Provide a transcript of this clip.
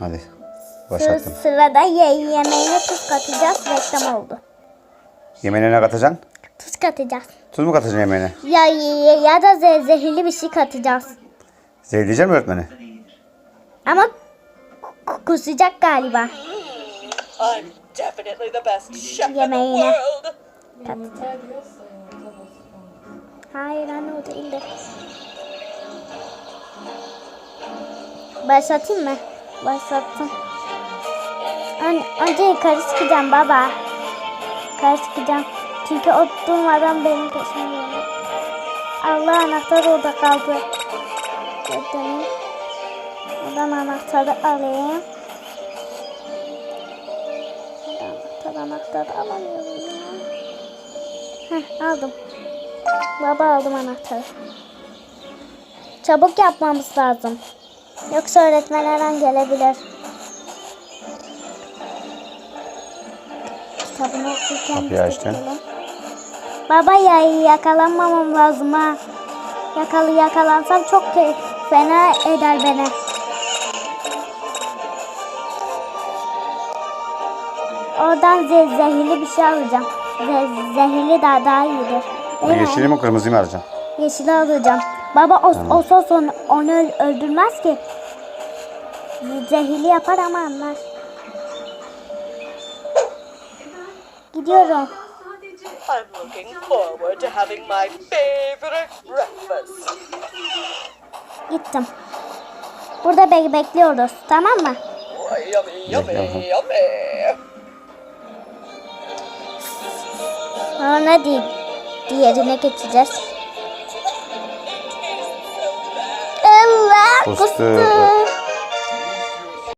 Hadi. Sı- Başlattım. sırada ye yemeğine tuz katacağız. Reklam oldu. Yemeğine ne katacaksın? Tuz katacağız. Tuz mu katacaksın yemeğine? Ya, ya, ya da ze- zehirli bir şey katacağız. Zehirleyecek mi öğretmeni? Ama ku- kusacak galiba. Yemeğine. Katacağız. Hayır anne o değildi. Başlatayım mı? Başlattım. Ön, önce yukarı çıkacağım baba. Yukarı çıkacağım. Çünkü o durmadan benim peşime geliyor. Allah anahtar orada kaldı. Gördüm. Oradan anahtarı alayım. Oradan anahtar anahtarı alamıyorum ya. Heh, aldım. Baba aldım anahtarı. Çabuk yapmamız lazım. Yoksa öğretmen her an gelebilir. Kitabını okurken Kapıyı açtın. Baba ya yakalanmamam lazım ha. Yakalı yakalansam çok fena eder beni. Oradan ze- zehirli bir şey alacağım. Ze- zehirli daha daha iyidir. Değil? Yeşili mi kırmızıyı mı arayacaksın? Yeşili alacağım. Baba o, o sos onu, onu öl- öldürmez ki. Zehirli yapar ama anlar. Gidiyorum. I'm looking forward to having my favorite breakfast. Gittim. Burada be- bekliyoruz. Tamam mı? Yummy, yummy, yummy. Sonra di diğerine geçeceğiz. 個室。個室